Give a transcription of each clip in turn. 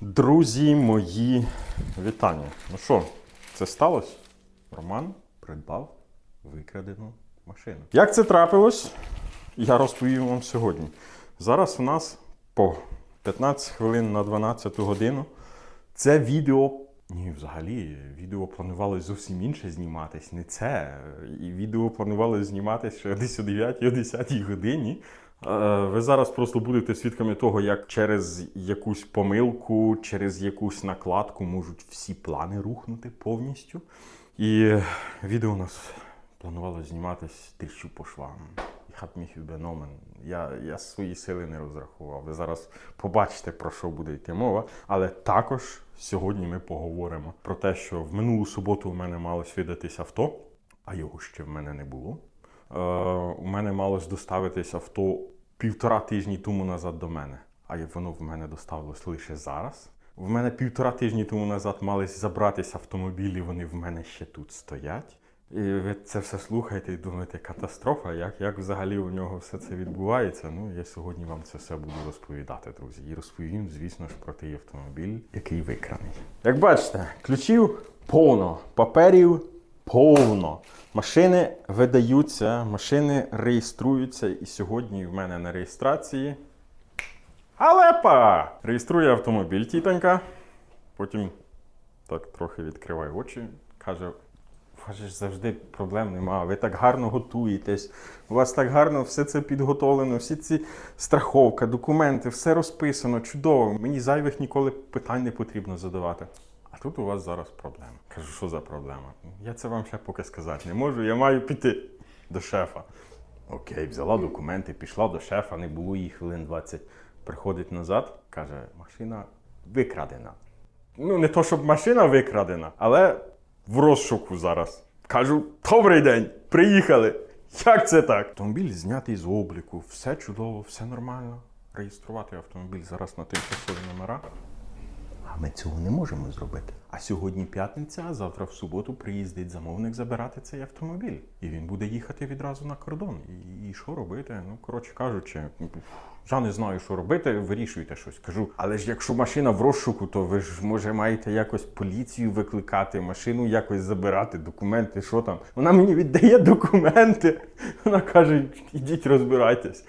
Друзі мої, вітання. Ну що, це сталося? Роман придбав викрадену машину. Як це трапилось? Я розповім вам сьогодні. Зараз у нас по 15 хвилин на 12 годину. Це відео. Ні, взагалі, відео планувалось зовсім інше зніматись, не це. І відео планувалось зніматись ще о 9 о 10 годині. Е, Ви зараз просто будете свідками того, як через якусь помилку, через якусь накладку можуть всі плани рухнути повністю. І відео у нас планувалось зніматись тріщу по швам. Hab. Я, я свої сили не розрахував. Ви зараз побачите, про що буде йти мова. Але також сьогодні ми поговоримо про те, що в минулу суботу у мене малось видатись авто, а його ще в мене не було. Е, у мене малось доставитись авто півтора тижні тому назад до мене, а воно в мене доставилось лише зараз. В мене півтора тижні тому назад мались забратися автомобілі, вони в мене ще тут стоять. І ви це все слухаєте і думаєте, катастрофа, як, як взагалі у нього все це відбувається. Ну, я сьогодні вам це все буду розповідати, друзі. І розповім, звісно ж, про той автомобіль, який викраний. Як бачите, ключів повно, паперів повно. Машини видаються, машини реєструються. І сьогодні в мене на реєстрації. Алепа! Реєструє автомобіль тітонька. Потім так трохи відкриває очі. Каже: у вас ж завжди проблем нема. Ви так гарно готуєтесь, у вас так гарно все це підготовлено, всі ці страховка, документи, все розписано, чудово. Мені зайвих ніколи питань не потрібно задавати. Тут у вас зараз проблема. Кажу, що за проблема? Я це вам ще поки сказати не можу. Я маю піти до шефа. Окей, взяла документи, пішла до шефа, не було їй хвилин 20. Приходить назад, каже, машина викрадена. Ну, не то, щоб машина викрадена, але в розшуку зараз. Кажу, добрий день, приїхали. Як це так? Автомобіль знятий з обліку, все чудово, все нормально. Реєструвати автомобіль зараз на тимчасові номера. Ми цього не можемо зробити. А сьогодні п'ятниця, а завтра в суботу приїздить замовник забирати цей автомобіль. І він буде їхати відразу на кордон. І, що робити? Ну, коротше кажучи, я не знаю, що робити, вирішуйте щось. Кажу, але ж якщо машина в розшуку, то ви ж може маєте якось поліцію викликати, машину якось забирати, документи, що там. Вона мені віддає документи. Вона каже, ідіть розбирайтесь.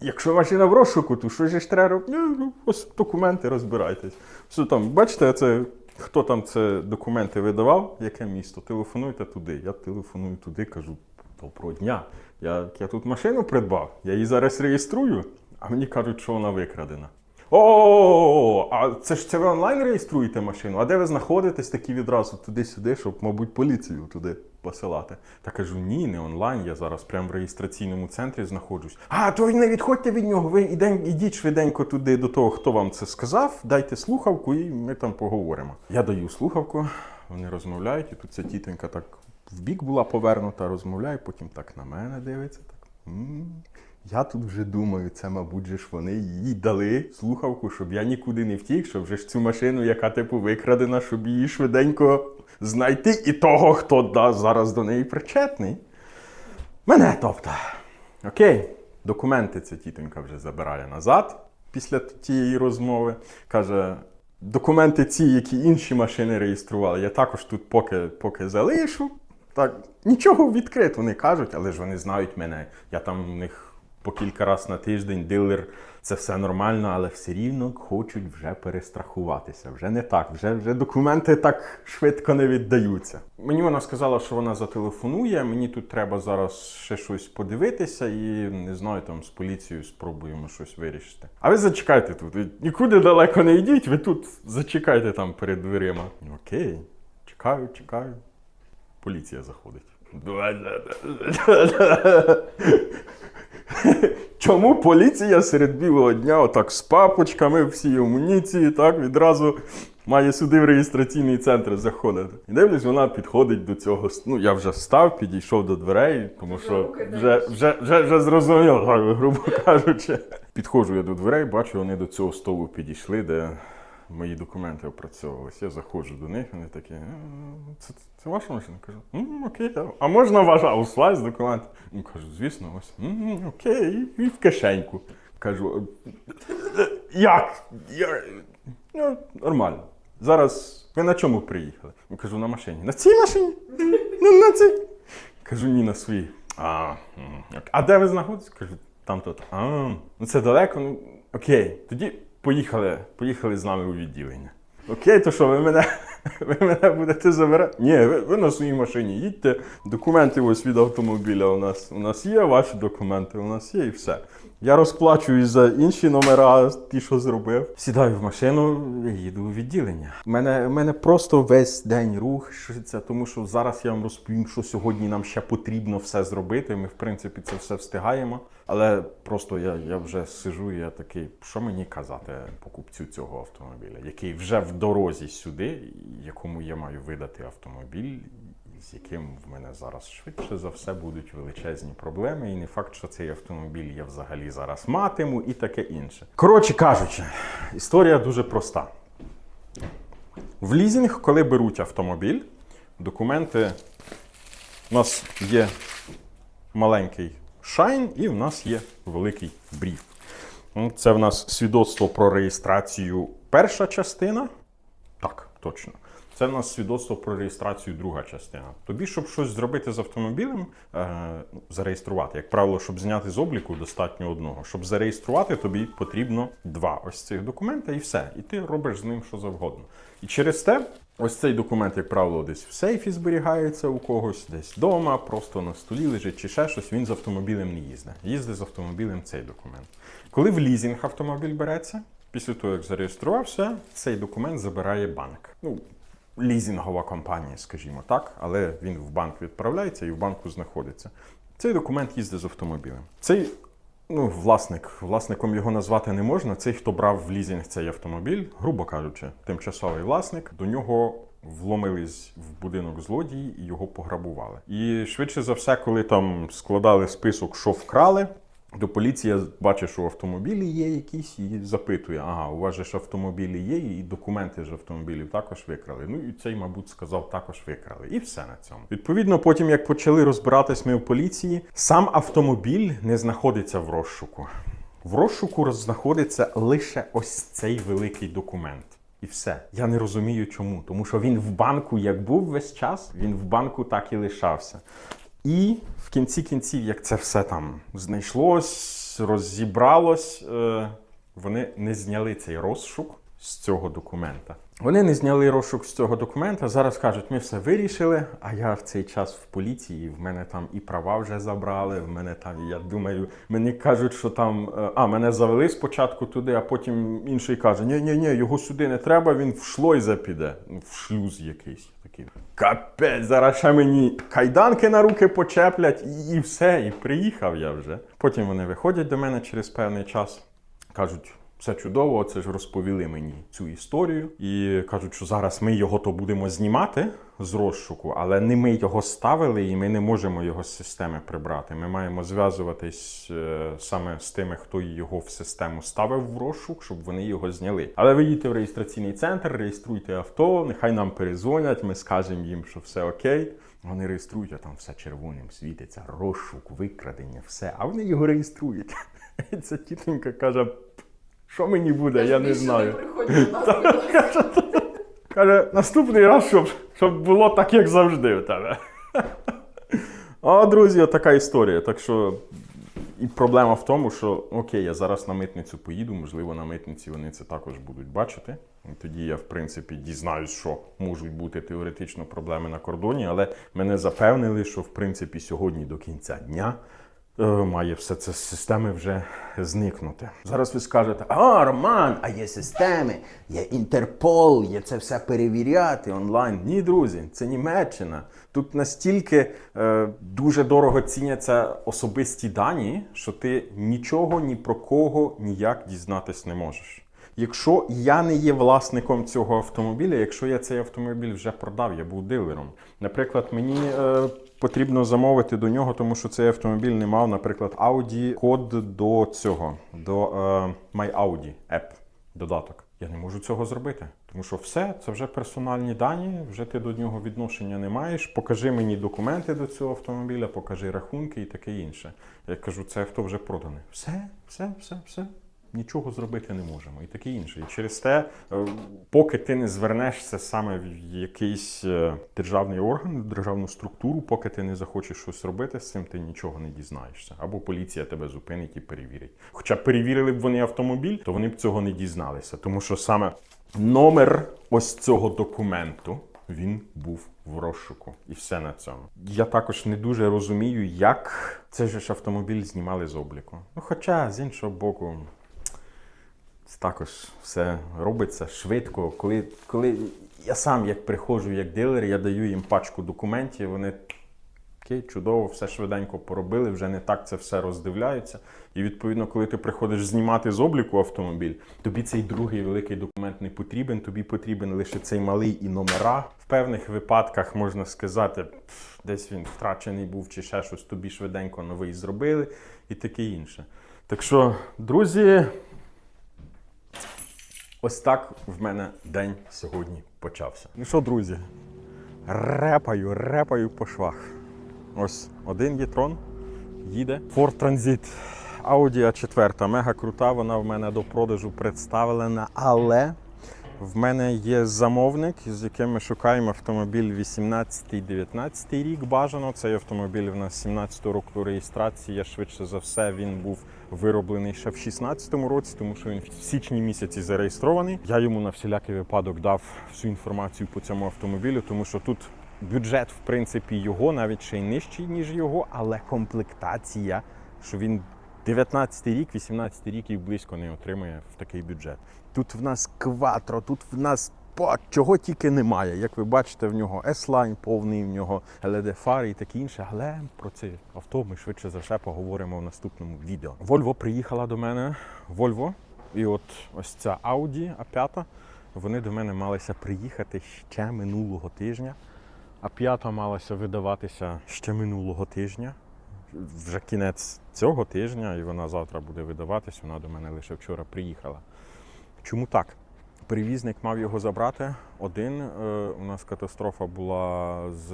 Якщо машина в розшуку, то що ж треба робити? Ну, ось документи розбирайтесь. Що там, бачите, це хто там це документи видавав, яке місто? Телефонуйте туди. Я телефоную туди, кажу, доброго дня. Я, я тут машину придбав, я її зараз реєструю, а мені кажуть, що вона викрадена. О, а це ж це ви онлайн реєструєте машину? А де ви знаходитесь такі відразу туди-сюди, щоб, мабуть, поліцію туди посилати? Та кажу, ні, не онлайн. Я зараз прямо в реєстраційному центрі знаходжусь. А, то не відходьте від нього. Ви ідіть швиденько туди до того, хто вам це сказав. Дайте слухавку, і ми там поговоримо. Я даю слухавку, вони розмовляють, і тут ця тітонька так в бік була повернута, розмовляє, потім так на мене дивиться. Так. «М, я тут вже думаю, це, мабуть, же ж вони їй дали слухавку, щоб я нікуди не втік, щоб вже ж цю машину, яка типу викрадена, щоб її швиденько знайти і того, хто да, зараз до неї причетний. Мене тобто. Окей, документи ця тітонька вже забирає назад після тієї розмови. Каже. Документи ці, які інші машини реєстрували, я також тут поки, поки залишу. Так, нічого відкрито не кажуть, але ж вони знають мене. Я там у них по кілька разів на тиждень дилер, це все нормально, але все рівно хочуть вже перестрахуватися. Вже не так, вже, вже документи так швидко не віддаються. Мені вона сказала, що вона зателефонує. Мені тут треба зараз ще щось подивитися і не знаю, там з поліцією спробуємо щось вирішити. А ви зачекайте тут. ви Нікуди далеко не йдіть, ви тут зачекайте там перед дверима. Окей, чекаю, чекаю. Поліція заходить. Чому поліція серед білого дня, отак з папочками, всі амуніції, так відразу має сюди в реєстраційний центр заходити? І дивлюсь, вона підходить до цього. Ну, я вже став, підійшов до дверей, тому що вже, вже, вже, вже зрозуміло, грубо кажучи. Підходжу я до дверей, бачу, вони до цього столу підійшли, де мої документи опрацьовувалися. Я заходжу до них, вони такі, «Е, це, це ваша машина? Кажу, «М, окей, а- можна ваш аусвайс документ? Ну, кажу, звісно, ось. «М, окей, і в кишеньку. Кажу, «Е, як? Я... Ну, нормально. Зараз ви на чому приїхали? Я кажу, на машині. На цій машині? Ну, на цій. Кажу, ні, на своїй. А, а де ви знаходитесь? Кажу, там тут. А, ну це далеко. Ну, окей. Тоді поїхали, поїхали з нами у відділення. Окей, то що, ви мене, ви мене будете забирати? Ні, ви, ви на своїй машині їдьте. Документи ось від автомобіля у нас. У нас є ваші документи, у нас є і все. Я розплачуюсь за інші номера, ті, що зробив. Сідаю в машину, їду у відділення. У мене, мене просто весь день рухається, тому що зараз я вам розповім, що сьогодні нам ще потрібно все зробити. Ми, в принципі, це все встигаємо. Але просто я, я вже сижу, і я такий, що мені казати покупцю цього автомобіля, який вже в дорозі сюди, якому я маю видати автомобіль, з яким в мене зараз швидше за все будуть величезні проблеми. І не факт, що цей автомобіль я взагалі зараз матиму, і таке інше. Коротше кажучи, історія дуже проста. В лізінг, коли беруть автомобіль, документи у нас є маленький шайн, і в нас є великий брів. Ну, Це в нас свідоцтво про реєстрацію перша частина. Так, точно. Це в нас свідоцтво про реєстрацію друга частина. Тобі, щоб щось зробити з автомобілем, е, зареєструвати. Як правило, щоб зняти з обліку, достатньо одного. Щоб зареєструвати, тобі потрібно два ось цих документа і все. І ти робиш з ним що завгодно. І через те, ось цей документ, як правило, десь в сейфі зберігається у когось, десь вдома, просто на столі лежить чи ще щось. Він з автомобілем не їздить. Їздить з автомобілем цей документ. Коли в лізінг автомобіль береться, після того, як зареєструвався, цей документ забирає банк. Ну, лізінгова компанія, скажімо так, але він в банк відправляється і в банку знаходиться. Цей документ їздить з автомобілем. Цей ну, власник, власником його назвати не можна. Цей, хто брав в лізінг цей автомобіль, грубо кажучи, тимчасовий власник, до нього вломились в будинок злодії і його пограбували. І швидше за все, коли там складали список, що вкрали. До поліції бачить, що автомобілі є якісь, і запитує: ага, у вас же ж автомобілі є, і документи ж автомобілів також викрали. Ну і цей, мабуть, сказав, також викрали. І все на цьому. Відповідно, потім, як почали розбиратись ми в поліції, сам автомобіль не знаходиться в розшуку. В розшуку знаходиться лише ось цей великий документ. І все. Я не розумію чому. Тому що він в банку як був весь час, він в банку так і лишався. І в кінці кінців, як це все там знайшлось, розібралось, е, вони не зняли цей розшук з цього документа. Вони не зняли розшук з цього документа. Зараз кажуть, ми все вирішили. А я в цей час в поліції. В мене там і права вже забрали. В мене там, я думаю, мені кажуть, що там е, а мене завели спочатку туди, а потім інший каже: ні, ні, ні, його сюди не треба. Він в шлойза піде. Ну, в шлюз якийсь такий. Капець, зараз ще мені кайданки на руки почеплять, і все. І приїхав я вже. Потім вони виходять до мене через певний час, кажуть. Все чудово, це ж розповіли мені цю історію. І кажуть, що зараз ми його то будемо знімати з розшуку, але не ми його ставили, і ми не можемо його з системи прибрати. Ми маємо зв'язуватись е, саме з тими, хто його в систему ставив в розшук, щоб вони його зняли. Але ви їдьте в реєстраційний центр, реєструйте авто, нехай нам перезвонять, ми скажемо їм, що все окей. Вони реєструють, а там все червоним світиться, розшук, викрадення, все. А вони його реєструють. Ця тітонька каже. Що мені буде, я не знаю. Каже, наступний раз, щоб, щоб було так, як завжди в тебе. А, друзі, така історія. Так що і проблема в тому, що окей, я зараз на митницю поїду, можливо, на митниці вони це також будуть бачити. І тоді я, в принципі, дізнаюсь, що можуть бути теоретично проблеми на кордоні, але мене запевнили, що в принципі сьогодні до кінця дня. Е, Має все це з системи вже зникнути. Зараз ви скажете, А, Роман, а є системи, є Інтерпол, є це все перевіряти онлайн. Ні, друзі, це Німеччина. Тут настільки е, дуже дорого ціняться особисті дані, що ти нічого ні про кого ніяк дізнатись не можеш. Якщо я не є власником цього автомобіля, якщо я цей автомобіль вже продав, я був дилером. Наприклад, мені е, потрібно замовити до нього, тому що цей автомобіль не мав, наприклад, Audi код до цього, до е, My Audi App додаток. Я не можу цього зробити, тому що все це вже персональні дані, вже ти до нього відношення не маєш. Покажи мені документи до цього автомобіля, покажи рахунки і таке інше. Я кажу, це авто вже продане. Все, все, все, все. Нічого зробити не можемо і таке інше. І через те, е, поки ти не звернешся саме в якийсь е, державний орган, державну структуру, поки ти не захочеш щось робити з цим, ти нічого не дізнаєшся. Або поліція тебе зупинить і перевірить. Хоча перевірили б вони автомобіль, то вони б цього не дізналися, тому що саме номер ось цього документу він був в розшуку. І все на цьому. Я також не дуже розумію, як цей ж автомобіль знімали з обліку. Ну, хоча, з іншого боку, також все робиться швидко. Коли, коли я сам як приходжу як дилер, я даю їм пачку документів, вони окей, чудово, все швиденько поробили, вже не так це все роздивляються. І відповідно, коли ти приходиш знімати з обліку автомобіль, тобі цей другий великий документ не потрібен, тобі потрібен лише цей малий і номера. В певних випадках можна сказати, десь він втрачений був чи ще щось, тобі швиденько новий зробили і таке інше. Так що, друзі, Ось так в мене день сьогодні почався. Ну що, друзі, репаю, репаю по швах. Ось один єтрон їде. Ford Transit Audi A4, мега крута, вона в мене до продажу представлена, але в мене є замовник, з яким ми шукаємо автомобіль 18-19 рік бажано. Цей автомобіль в нас 17 року реєстрації. Швидше за все, він був вироблений ще в 16-му році, тому що він в січні місяці зареєстрований. Я йому на всілякий випадок дав всю інформацію по цьому автомобілю, тому що тут бюджет, в принципі, його навіть ще й нижчий, ніж його, але комплектація, що він 19 рік, 18 рік і близько не отримує в такий бюджет. Тут в нас кватро, тут в нас чого тільки немає. Як ви бачите, в нього S-Line повний, в нього LED фари і таке інше. Але про це авто ми швидше за все поговоримо в наступному відео. Volvo приїхала до мене. Volvo, і от ось ця Audi A5, вони до мене малися приїхати ще минулого тижня. А п'ята малася видаватися ще минулого тижня. Вже кінець цього тижня, і вона завтра буде видаватись. Вона до мене лише вчора приїхала. Чому так? Перевізник мав його забрати один. Е, У нас катастрофа була з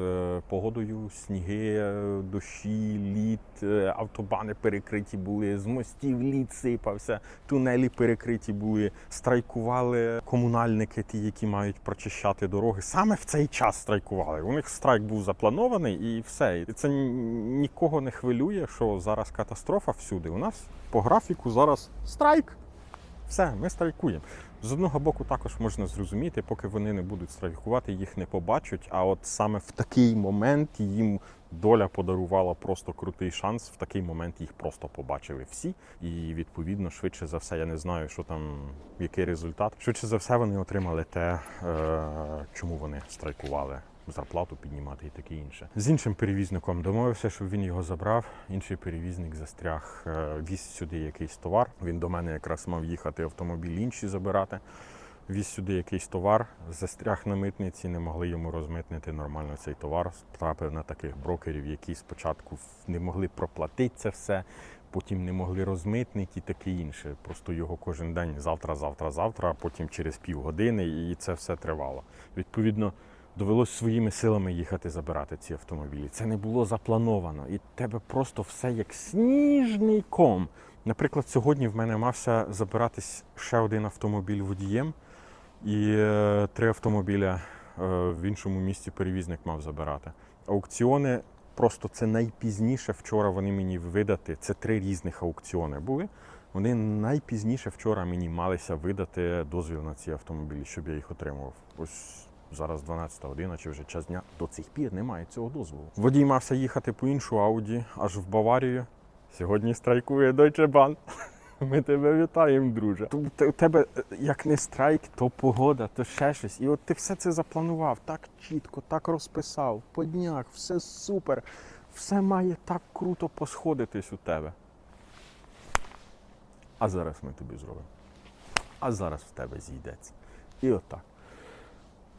погодою, сніги, е, дощі, лід, е, автобани перекриті були, з мостів лід сипався, тунелі перекриті були, страйкували комунальники, ті, які мають прочищати дороги. Саме в цей час страйкували. У них страйк був запланований і все. І це нікого не хвилює, що зараз катастрофа всюди. У нас по графіку зараз страйк. Все, ми страйкуємо. З одного боку, також можна зрозуміти, поки вони не будуть страйкувати, їх не побачать. А от саме в такий момент їм доля подарувала просто крутий шанс. В такий момент їх просто побачили всі. І відповідно, швидше за все, я не знаю, що там, який результат. Швидше за все, вони отримали те, е, чому вони страйкували. Зарплату піднімати і таке інше. З іншим перевізником домовився, щоб він його забрав. Інший перевізник застряг, е, віз сюди якийсь товар. Він до мене якраз мав їхати автомобіль інші забирати. Віз сюди якийсь товар, застряг на митниці, не могли йому розмитнити нормально цей товар. Трапив на таких брокерів, які спочатку не могли проплатити це все, потім не могли розмитнити і таке інше. Просто його кожен день завтра, завтра, завтра, а потім через півгодини, і це все тривало. Відповідно, довелось своїми силами їхати забирати ці автомобілі. Це не було заплановано, і тебе просто все як сніжний ком. Наприклад, сьогодні в мене мався забиратись ще один автомобіль водієм, і е, три автомобіля е, в іншому місці перевізник мав забирати. Аукціони просто це найпізніше вчора вони мені видати. Це три різних аукціони були. Вони найпізніше вчора мені малися видати дозвіл на ці автомобілі, щоб я їх отримував. Ось зараз 12 година чи вже час дня. До цих пір немає цього дозволу. Водій мався їхати по іншу Ауді, аж в Баварію. Сьогодні страйкує Deutsche Bahn. Ми тебе вітаємо, друже. У тебе е, як не страйк, то погода, то ще щось. І от ти все це запланував так чітко, так розписав, по днях, все супер. Все має так круто посходитись у тебе. А зараз ми тобі зробимо. А зараз в тебе зійдеться. І отак.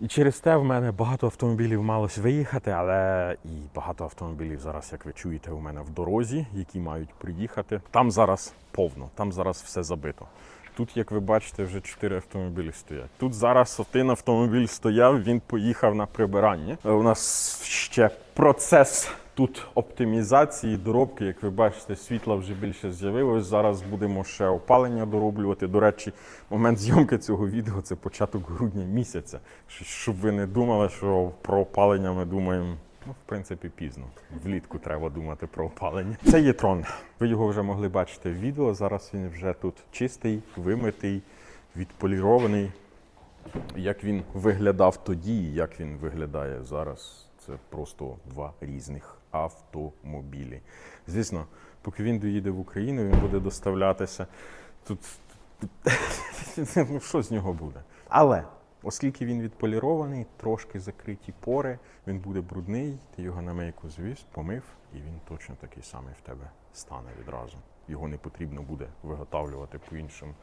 І через те в мене багато автомобілів малось виїхати, але і багато автомобілів зараз, як ви чуєте, у мене в дорозі, які мають приїхати. Там зараз повно, там зараз все забито. Тут, як ви бачите, вже чотири автомобілі стоять. Тут зараз один автомобіль стояв, він поїхав на прибирання. Е, У нас ще процес тут оптимізації, доробки, як ви бачите, світла вже більше з'явилось. Зараз будемо ще опалення дороблювати. До речі, момент зйомки цього відео це початок грудня місяця. Щоб ви не думали, що про опалення ми думаємо. Ну, в принципі, пізно. Влітку треба думати про опалення. Це є трон. Ви його вже могли бачити в відео. Зараз він вже тут чистий, вимитий, відполірований. Як він виглядав тоді, як він виглядає зараз, це просто два різних автомобілі. Звісно, поки він доїде в Україну, він буде доставлятися. Тут ну, що з нього буде? Але оскільки він відполірований, трошки закриті пори, він буде брудний, ти його на мийку звіз, помив, і він точно такий самий в тебе стане відразу. Його не потрібно буде виготовлювати по-іншому.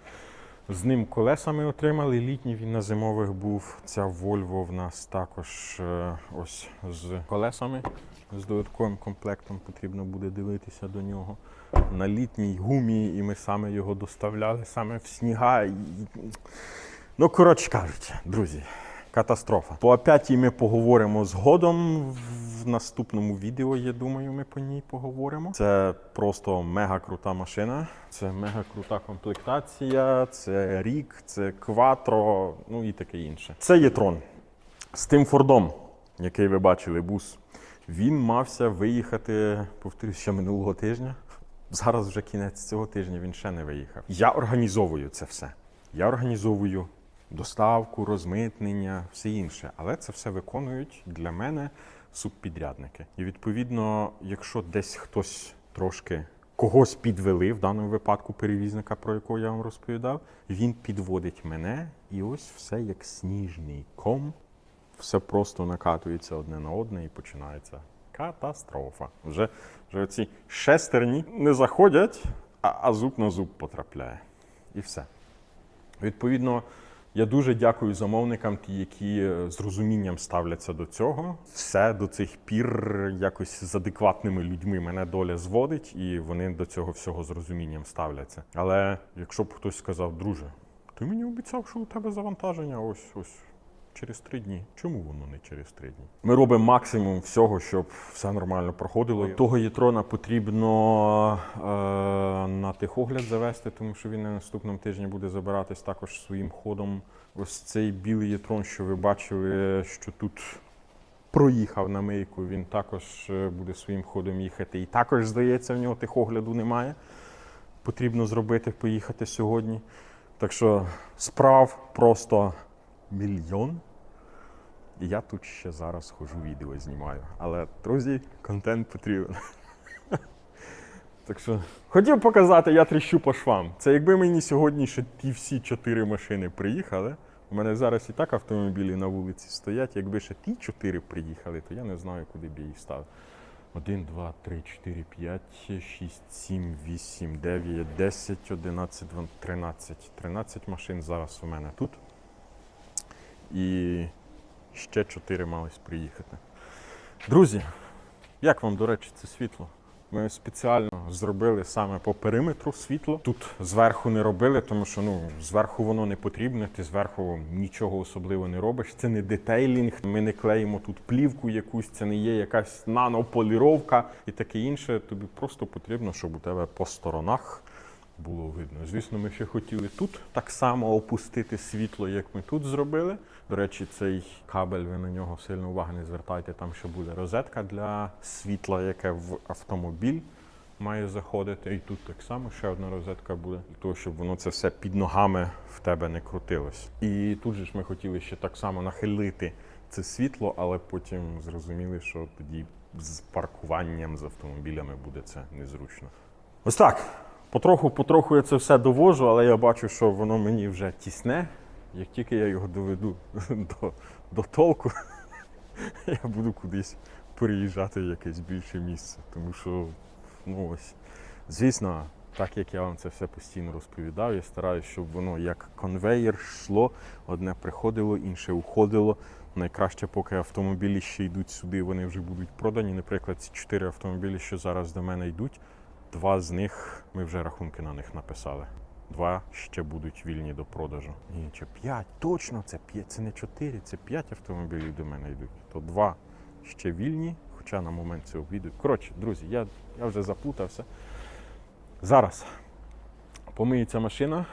З ним колеса ми отримали. Літній він на зимових був. Ця Volvo в нас також е, ось з колесами. З додатковим комплектом потрібно буде дивитися до нього. На літній гумі, і ми саме його доставляли саме в сніга. Ну, коротше кажучи, друзі, катастрофа. По А5 ми поговоримо згодом. В наступному відео, я думаю, ми по ній поговоримо. Це просто мега крута машина. Це мега крута комплектація, це рік, це кватро, ну і таке інше. Це є трон. З тим Фордом, який ви бачили, бус, він мався виїхати, повторюсь, ще минулого тижня. Зараз вже кінець цього тижня він ще не виїхав. Я організовую це все. Я організовую доставку, розмитнення, все інше. Але це все виконують для мене субпідрядники. І відповідно, якщо десь хтось трошки когось підвели, в даному випадку перевізника, про якого я вам розповідав, він підводить мене, і ось все як сніжний ком все просто накатується одне на одне і починається катастрофа. Вже, вже ці шестерні не заходять, а, а зуб на зуб потрапляє. І все. Відповідно, я дуже дякую замовникам, які е, з розумінням ставляться до цього. Все до цих пір якось з адекватними людьми мене доля зводить, і вони до цього всього з розумінням ставляться. Але якщо б хтось сказав, друже, ти мені обіцяв, що у тебе завантаження ось ось через три дні. Чому воно не через три дні? Ми робимо максимум всього, щоб все нормально проходило. Того єтрона потрібно е, на техогляд завести, тому що він на наступному тижні буде забиратись також своїм ходом. Ось цей білий єтрон, що ви бачили, що тут проїхав на мийку, він також е, буде своїм ходом їхати. І також, здається, в нього техогляду немає. Потрібно зробити, поїхати сьогодні. Так що справ просто мільйон. І я тут ще зараз хожу відео знімаю. Але, друзі, контент потрібен. Так що хотів показати, я тріщу по швам. Це якби мені сьогодні ще ті всі чотири машини приїхали. У мене зараз і так автомобілі на вулиці стоять. Якби ще ті чотири приїхали, то я не знаю, куди б я їх ставив. 1, 2, 3, 4, 5, 6, 7, 8, 9, 10, 11, 12, 13. 13 машин зараз у мене тут. І ще 4 мались приїхати. Друзі, як вам, до речі, це світло? Ми спеціально зробили саме по периметру світло. Тут зверху не робили, тому що ну, зверху воно не потрібне, ти зверху нічого особливо не робиш. Це не детейлінг. Ми не клеїмо тут плівку якусь, це не є якась нанополіровка і таке інше. Тобі просто потрібно, щоб у тебе по сторонах було видно. Звісно, ми ще хотіли тут так само опустити світло, як ми тут зробили. До речі, цей кабель, ви на нього сильно уваги не звертайте. Там ще буде розетка для світла, яке в автомобіль має заходити. І тут так само ще одна розетка буде, для того, щоб воно це все під ногами в тебе не крутилось. І тут же ж ми хотіли ще так само нахилити це світло, але потім зрозуміли, що тоді з паркуванням з автомобілями буде це незручно. Ось так. Потроху-потроху я це все довожу, але я бачу, що воно мені вже тісне. Як тільки я його доведу до, до толку, я буду кудись переїжджати в якесь більше місце. Тому що, ну ось, звісно, так як я вам це все постійно розповідав, я стараюся, щоб воно як конвейер йшло, одне приходило, інше уходило. Найкраще, поки автомобілі ще йдуть сюди, вони вже будуть продані. Наприклад, ці чотири автомобілі, що зараз до мене йдуть, два з них ми вже рахунки на них написали. Два ще будуть вільні до продажу. Ні, чи п'ять. Точно, це п'ять. Це не чотири, це п'ять автомобілів до мене йдуть. То два ще вільні, Хоча на момент цього відео. Коротше, друзі, я, я вже заплутався. Зараз помиється машина,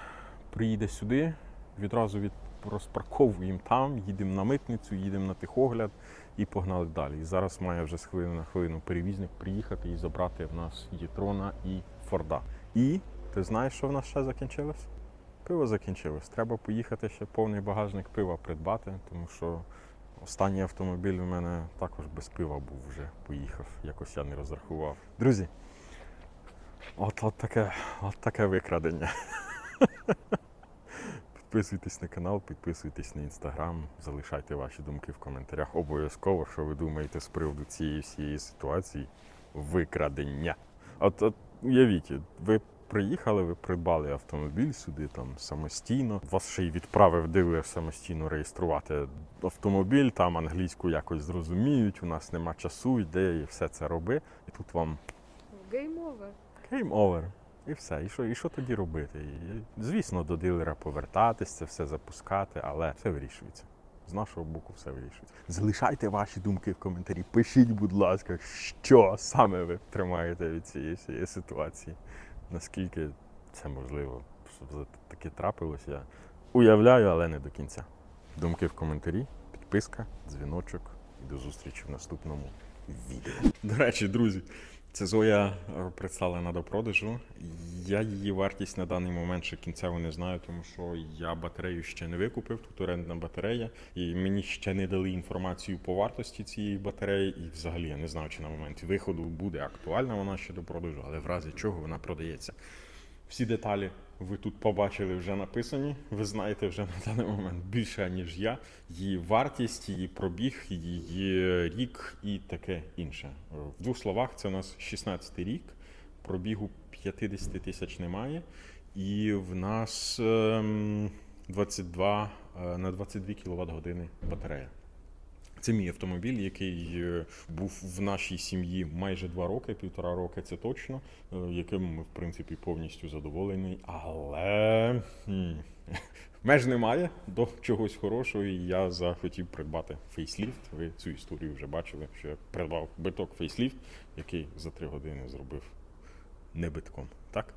приїде сюди, відразу від розпарковуємо там, їдемо на митницю, їдемо на техогляд і погнали далі. І зараз має вже з хвилини на хвилину перевізник приїхати і забрати в нас Єтрона і Форда. І ти знаєш, що в нас ще закінчилось? Пиво закінчилось. Треба поїхати ще повний багажник пива придбати, тому що останній автомобіль у мене також без пива був вже поїхав. Якось я не розрахував. Друзі, от, от, таке, от таке викрадення. Підписуйтесь на канал, підписуйтесь на інстаграм, залишайте ваші думки в коментарях. Обов'язково, що ви думаєте з приводу цієї всієї ситуації викрадення. От, от уявіть, ви приїхали, ви придбали автомобіль сюди там самостійно. Вас ще й відправив дилер самостійно реєструвати автомобіль, там англійську якось зрозуміють, у нас нема часу, йде і все це роби. І тут вам Game over. Game over. І все. І що, і що тоді робити? І, звісно, до дилера повертатись, це все запускати, але все вирішується. З нашого боку все вирішується. Залишайте ваші думки в коментарі. Пишіть, будь ласка, що саме ви тримаєте від цієї всієї ситуації. Наскільки це можливо, щоб таке трапилось, я уявляю, але не до кінця. Думки в коментарі, підписка, дзвіночок і до зустрічі в наступному відео. До речі, друзі, це Зоя е, представлена до продажу. Я її вартість на даний момент ще кінцево не знаю, тому що я батарею ще не викупив. Тут орендна батарея, і мені ще не дали інформацію по вартості цієї батареї. І взагалі я не знаю, чи на момент виходу буде актуальна вона ще до продажу, але в разі чого вона продається. Всі деталі ви тут побачили вже написані. Ви знаєте вже на даний момент більше, ніж я. Її вартість, її пробіг, її рік і таке інше. В двох словах, це у нас 16 рік, пробігу 50 тисяч немає. І в нас ем, 22 е, на 22 кВт години батарея. Це мій автомобіль, який е, був в нашій сім'ї майже два роки, півтора роки, це точно, е, яким ми, в принципі, повністю задоволені. Але меж немає до чогось хорошого, і я захотів придбати фейсліфт. Ви цю історію вже бачили, що я придбав биток фейсліфт, який за три години зробив не битком.